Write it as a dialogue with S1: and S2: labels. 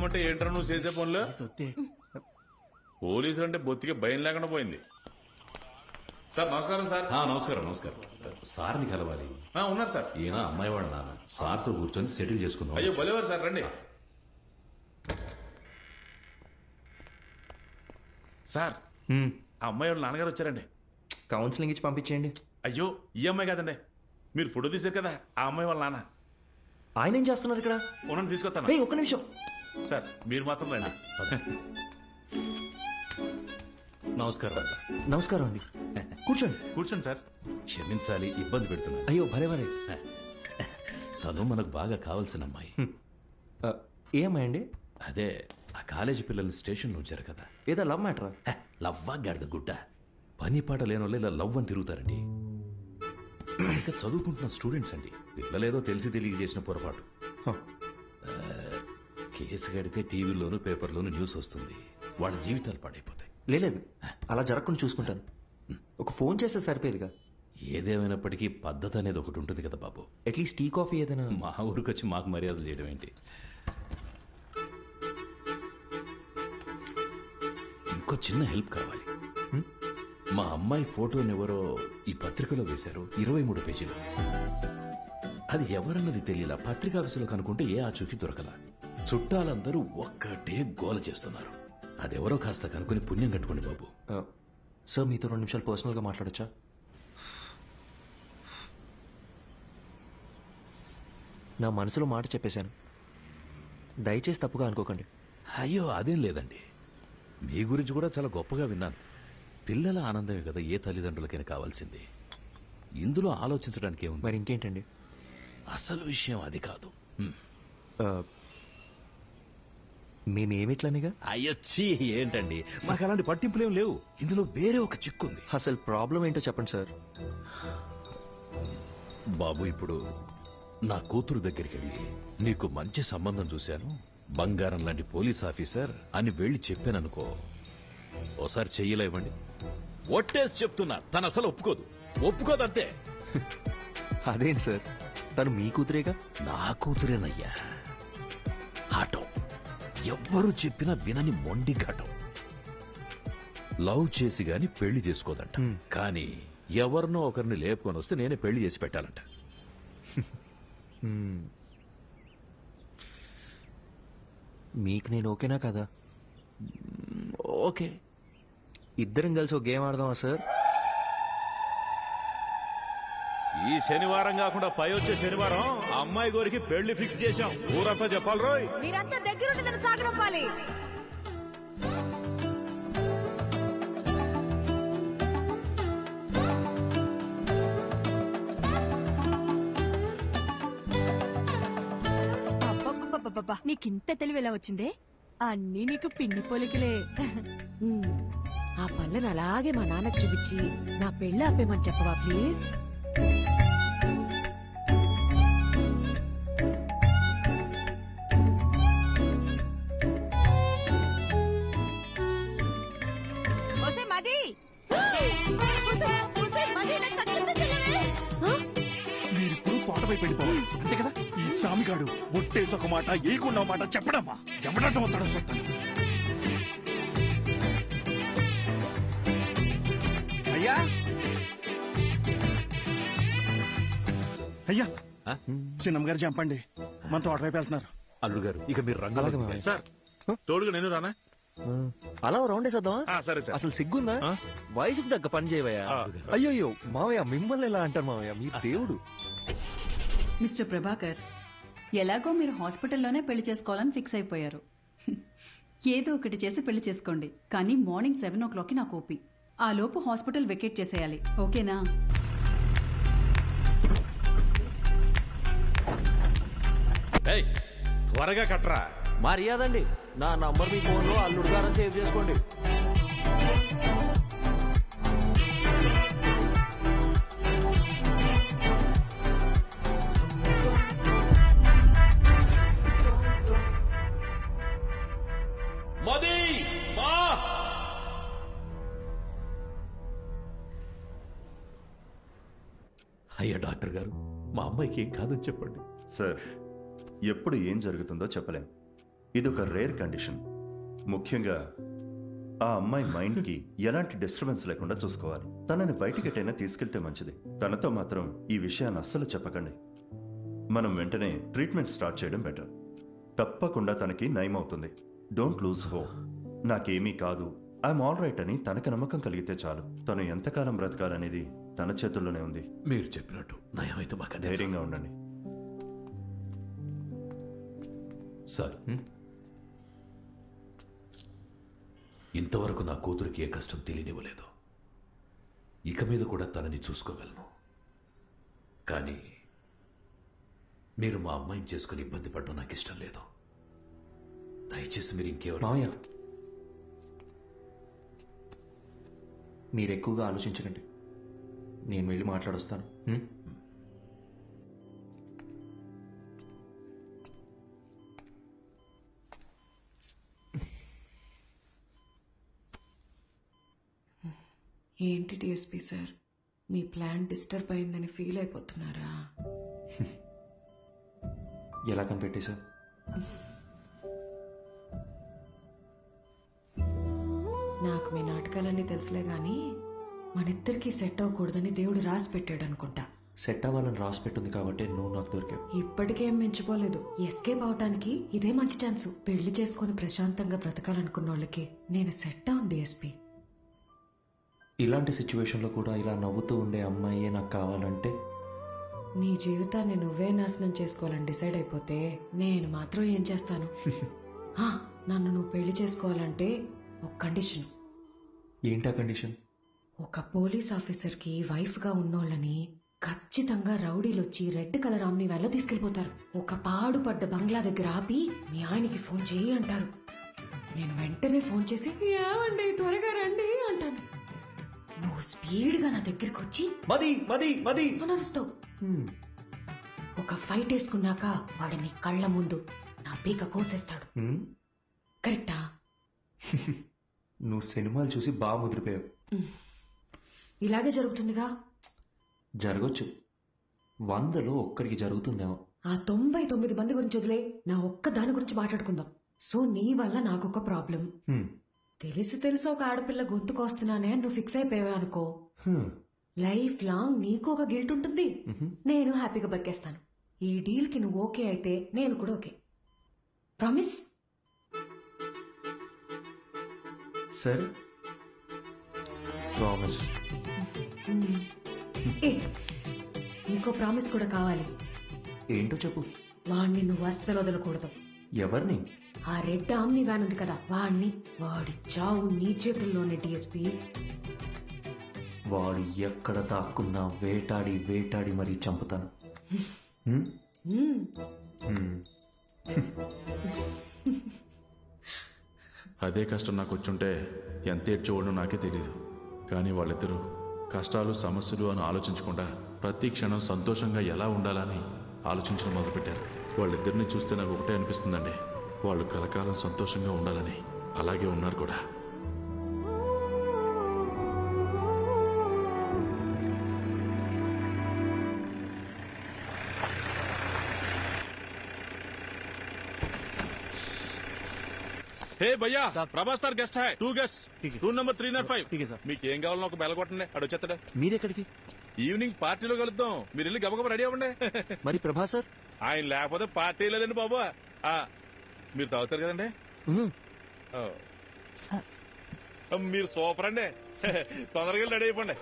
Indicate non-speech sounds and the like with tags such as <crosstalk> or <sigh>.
S1: దాక్కోమంటే ఏంట్రా నువ్వు చేసే పనులు? పోలీసులు అంటే బొత్తిగా భయం లేకుండా పోయింది. సార్ నమస్కారం సార్.
S2: ఆ, నమస్కారం నమస్కారం. సార్ని కలవాలి.
S1: ఆ, ఉన్నారు సార్.
S2: ఈయన అమ్మాయి వాళ్ళ నాన్న. సార్తో కూర్చొని సెటిల్ చేసుకుందాం.
S1: అయ్యో భలేవారు సార్ రండి. సార్ ఆ అమ్మాయి వాళ్ళ నాన్నగారు వచ్చారండి.
S3: కౌన్సిలింగ్ ఇచ్చి పంపించేయండి.
S1: అయ్యో ఈ అమ్మాయి కాదండి. మీరు ఫోటో తీశారు కదా ఆ అమ్మాయి వాళ్ళ నాన్న.
S3: ఆయన ఏం చేస్తున్నారు ఇక్కడ?
S1: ఉండండి తీసుకొస్తాను.
S3: ఏయ్ ఒక్క నిమిషం.
S1: సార్ మీరు మాత్రం రండి.
S2: నమస్కారం అన్న.
S3: నమస్కారం అండి. కూర్చోండి.
S1: కూర్చోండి సార్.
S2: క్షమించాలి ఇబ్బంది పెడుతున్నా
S3: అయ్యో భలే భలే.
S2: తను మనకు బాగా కావాల్సిన అమ్మాయి.
S3: ఏ అమ్మాయి అండి?
S2: అదే ఆ కాలేజీ పిల్లల్ని స్టేషన్లో ఉంచారు కదా.
S3: ఏదో లవ్ మ్యాటరా?
S2: హ, లవ్వా గాడిద గుడ్డ పని పాట లేని వాళ్ళు ఇలా లవ్ అని తిరుగుతారండి. ఇంకా చదువుకుంటున్న స్టూడెంట్స్ అండి. పిల్లలేదో తెలిసి తెలియ చేసిన పొరపాటు. కేసు కడితే టీవీలోను పేపర్లోను న్యూస్ వస్తుంది. వాళ్ళ జీవితాలు పాడైపోతాయి.
S3: లేదు అలా జరగకుండా చూసుకుంటాను. ఒక ఫోన్ చేస్తే సరిపోయేదిగా.
S2: ఏదేమైనప్పటికీ పద్ధతి అనేది ఒకటి ఉంటుంది కదా బాబు.
S3: అట్లీస్ట్ టీ కాఫీ ఏదైనా.
S2: మా ఊరికి వచ్చి మాకు మర్యాదలు చేయడం ఏంటి? ఇంకో చిన్న హెల్ప్ కావాలి. మా అమ్మాయి ఫోటోని ఎవరో ఈ పత్రికలో వేశారు. ఇరవై మూడు పేజీలు. అది ఎవరన్నది తెలియలా పత్రికా ఆఫీసులో కనుక్కుంటే ఏ ఆచూకీ దొరకలా. చుట్టాలందరూ ఒక్కటే గోల చేస్తున్నారు. అదెవరో కాస్త కనుక్కొని పుణ్యం కట్టుకోండి బాబు.
S3: సార్ మీతో రెండు నిమిషాలు పర్సనల్గా మాట్లాడొచ్చా? నా మనసులో మాట చెప్పేశాను. దయచేసి తప్పుగా అనుకోకండి.
S2: అయ్యో అదేం లేదండి. మీ గురించి కూడా చాలా గొప్పగా విన్నాను. పిల్లల ఆనందమే కదా ఏ తల్లిదండ్రులకైనా కావాల్సింది. ఇందులో ఆలోచించడానికి ఏముంది?
S3: మరి ఇంకేంటండి?
S2: అసలు విషయం అది కాదు.
S3: మేమేమిట్లనిగా?
S2: అయ్యొచ్చి ఏంటండి? మాకు అలాంటి పట్టింపులేం లేవు. ఇందులో వేరే ఒక చిక్కుంది
S3: అసలు ప్రాబ్లం ఏంటో చెప్పండి సార్.
S2: బాబు ఇప్పుడు నా కూతురు దగ్గరికి వెళ్ళి నీకు మంచి సంబంధం చూశాను. బంగారం లాంటి పోలీస్ ఆఫీసర్ అని వెళ్ళి చెప్పాననుకో ఓసారి చెయ్యలా ఇవ్వండి. ఒట్టేసి చెప్తున్నా తను అసలు ఒప్పుకోదు. ఒప్పుకోదంతే. <laughs>
S3: అదేంటి సార్? తను మీ కూతురేగా?
S2: నా కూతురేనయ్యా. ఎవ్వరు చెప్పినా వినని మొండి ఘటం లవ్ చేసి గాని పెళ్ళి చేసుకోదంట. కానీ ఎవరినో ఒకరిని లేపుకొని వస్తే నేనే పెళ్ళి చేసి పెట్టాలంట. <laughs>
S3: మీకు నేను ఓకేనా కదా?
S2: ఓకే.
S3: ఇద్దరం కలిసి ఒక గేమ్ ఆడదామా సార్?
S1: ఈ శనివారం కాకుండా పై వచ్చే శనివారం అమ్మాయి గోరికి పెళ్ళి ఫిక్స్ చేశాం. ఊరంతా చెప్పాలి రోయ్.
S4: మీరంతా దగ్గరుండి నన్ను సాగరంపాలి. నీకింత తెలివి ఎలా వచ్చిందే? అన్నీ నీకు పిన్ని పోలికలే.
S5: ఉమ్, ఆ పళ్ళను అలాగే మా నాన్నకు చూపించి నా పెళ్ళి ఆపేమని చెప్పవా ప్లీజ్?
S4: ఒసే మది. ఒసే, ఒసే, మది, నాకు కట్లు పెసలేవే.
S6: మీరిప్పుడు తోట వైపు వెళ్ళిపోవాలి. అంతే కదా? ఈ సామిగాడు ఒట్టేసి ఒక మాట ఏకుండా మాట చెప్పడమ్మా. ఎవడటం వస్తాడో చెప్తాను అయ్యా అయ్యా. చిన్నమ్మ గారు చంపండి మన తోట వైపు వెళ్తున్నారు.
S2: అల్లుడు గారు ఇక మీరు
S3: మావయ్య.
S1: సార్ తోడుగా నేను రానా?
S3: అలా రౌండ్ వేసేద్దామా?
S1: సరే సార్.
S3: అసలు సిగ్గుందా? వయసుకు తగ్గ పని చేయవయ్యా. అయ్యో మావయ్య మిమ్మల్ని ఎలా అంటారు మావయ్య? మీ దేవుడు.
S7: మిస్టర్ ప్రభాకర్ ఎలాగో మీరు హాస్పిటల్లోనే పెళ్ళి చేసుకోవాలని ఫిక్స్ అయిపోయారు. <laughs> ఏదో ఒకటి చేసి పెళ్ళి చేసుకోండి. కానీ మార్నింగ్ సెవెన్ ఓ క్లాక్కి నాకు ఓపి. ఆ లోపు హాస్పిటల్ వెకేట్ చేసేయాలి. ఓకేనా?
S1: త్వరగా కట్టరా
S3: మర్యాదండి. నా నంబర్ మీ ఫోన్లో అల్లుడు గారని సేవ్ చేసుకోండి.
S1: మది మా.
S2: అయ్యా డాక్టర్ గారు మా అమ్మాయికి ఏం కాదని చెప్పండి.
S8: సార్ ఎప్పుడు ఏం జరుగుతుందో చెప్పలేం. ఇది ఒక రేర్ కండిషన్. ముఖ్యంగా ఆ అమ్మాయి మైండ్కి ఎలాంటి డిస్టర్బెన్స్ లేకుండా చూసుకోవాలి. తనని బయటికి ఎటైనా తీసుకెళ్తే మంచిది. తనతో మాత్రం ఈ విషయాన్ని అస్సలు చెప్పకండి. మనం వెంటనే ట్రీట్మెంట్ స్టార్ట్ చేయడం బెటర్. తప్పకుండా తనకి నయం అవుతుంది. డోంట్ లూజ్ హో నాకేమీ కాదు. ఐఎమ్ ఆల్ రైట్ అని తనకు నమ్మకం కలిగితే చాలు. తను ఎంతకాలం బ్రతకాలనేది తన చేతుల్లోనే ఉంది.
S2: మీరు చెప్పినట్టు నయమైతే మాకు.
S8: ధైర్యంగా ఉండండి.
S2: సార్. ఇంతవరకు నా కూతురికి ఏ కష్టం తెలియనివ్వలేదు. ఇక మీద కూడా తనని చూసుకోగలను. కానీ మీరు మా అమ్మాయిని చేసుకుని ఇబ్బంది పడడం నాకు ఇష్టం లేదు. దయచేసి మీరు ఇంకెవరు
S3: మావయ్య మీరు ఎక్కువగా ఆలోచించకండి. నేను వెళ్ళి మాట్లాడొస్తాను.
S5: ఏంటి డిఎస్పీ సార్? మీ ప్లాన్ డిస్టర్బ్ అయిందని ఫీల్ అయిపోతున్నారా?
S3: ఎలా కనిపెట్టేశా
S5: నాకు మీ నాటకాలన్నీ తెలుసులే గాని మనిద్దరికి సెట్ అవ్వకూడదని దేవుడు రాసి పెట్టాడు అనుకుంటా
S3: సెట్ అవ్వాలని రాసి పెట్టుంది కాబట్టి నువ్వు నాకు దొరికావు.
S5: ఇప్పటికేం మించిపోలేదు. ఎస్కేప్ అవటానికి ఇదే మంచి ఛాన్స్. పెళ్ళి చేసుకుని ప్రశాంతంగా బ్రతకాలనుకున్న వాళ్ళకి నేను సెట్ అవును డిఎస్పీ
S3: ఇలాంటి సిచ్యువేషన్లో కూడా ఇలా నవ్వుతూ ఉండే అమ్మాయే నాకు కావాలంటే?
S5: నీ జీవితాన్ని నువ్వే నాశనం చేసుకోవాలని డిసైడ్ అయిపోతే నేను మాత్రం ఏం చేస్తాను? <laughs> నన్ను నువ్వు పెళ్ళి చేసుకోవాలంటే ఒక కండిషన్
S3: ఏంటా కండిషన్
S5: ఒక పోలీస్ ఆఫీసర్కి వైఫ్గా ఉన్నోళ్ళని ఖచ్చితంగా రౌడీలు వచ్చి రెడ్ కలర్ ఆమ్ని వెళ్ళ తీసుకెళ్ళిపోతారు ఒక పాడుపడ్డ బంగ్లా దగ్గర ఆపి మీ ఆయనకి ఫోన్ చేయి అంటారు. నేను వెంటనే ఫోన్ చేసి ఏమండి త్వరగా రండి నువ్వు స్పీడ్గా నా దగ్గరికి వచ్చి
S3: మది మది మది.
S5: అని అరుస్తావు ఒక ఫైట్ వేసుకున్నాక వాడు నీ కళ్ళ ముందు నా పీక కోసేస్తాడు? కరెక్టా? <laughs>
S3: నువ్వు సినిమాలు చూసి బాగా ముదిరిపోయావు.
S5: ఇలాగే జరుగుతుందిగా?
S3: జరగచ్చు. వందలో ఒక్కరికి జరుగుతుందేమో.
S5: ఆ తొంభై తొమ్మిది మంది గురించి వదిలే నా ఒక్క దాని గురించి మాట్లాడుకుందాం. సో నీ వల్ల నాకొక ప్రాబ్లం. తెలిసి తెలిసి ఒక ఆడపిల్ల గొంతుకొస్తున్నానే అని నువ్వు ఫిక్స్ అయిపోయావే అనుకో. లైఫ్ లాంగ్ నీకు ఒక గిల్ట్ ఉంటుంది. నేను హ్యాపీగా బతికేస్తాను. ఈ డీల్కి నువ్వు ఓకే అయితే నేను కూడా ఓకే. ప్రామిస్.
S3: సరే ప్రామిస్.
S5: ఏ ఇంకో ప్రామిస్ కూడా కావాలి.
S3: ఏంటో చెప్పు.
S5: వాణ్ణి నువ్వు అస్సలు వదలకూడదు.
S3: ఎవరిని?
S5: ఆ రెడ్ ఆమ్ని వ్యాన్ ఉంది కదా వాణ్ణి వాడి చావు నీ చేతుల్లోనే డిఎస్పీ
S3: వాడు ఎక్కడ దాక్కున్నా వేటాడి వేటాడి మరీ చంపుతాను. హ్మ్? హ్మ్.
S1: అదే కష్టం నాకు వచ్చుంటే ఎంత ఏడ్చేవాడో నాకే తెలియదు కానీ వాళ్ళిద్దరూ కష్టాలు సమస్యలు అని ఆలోచించకుండా ప్రతి క్షణం సంతోషంగా ఎలా ఉండాలని ఆలోచించడం మొదలుపెట్టారు. వాళ్ళిద్దరిని చూస్తే నాకు ఒకటే అనిపిస్తుందండి. వాళ్ళు కలకాలం సంతోషంగా ఉండాలని అలాగే ఉన్నారు కూడా. హే భయ్యా Prabhas sir guest high. Two guest room number three naught five మీకు ఏం కావాలో ఒక బెల్ కొట్టండి అడు వచ్చేస్తాడు.
S3: మీరెక్కడికి?
S1: ఈవినింగ్ పార్టీలో కలుద్దాం. మీరు వెళ్ళి గబగబ రెడీ అవ్వండి.
S3: మరి ప్రభాస్ సార్?
S1: ఆయన లేకపోతే పార్టీ లేదండి బాబు. మీరు తాగుతారు కదండి. మీరు సూపర్ అండి <laughs> తొందరగా రెడీ అయిపోండి?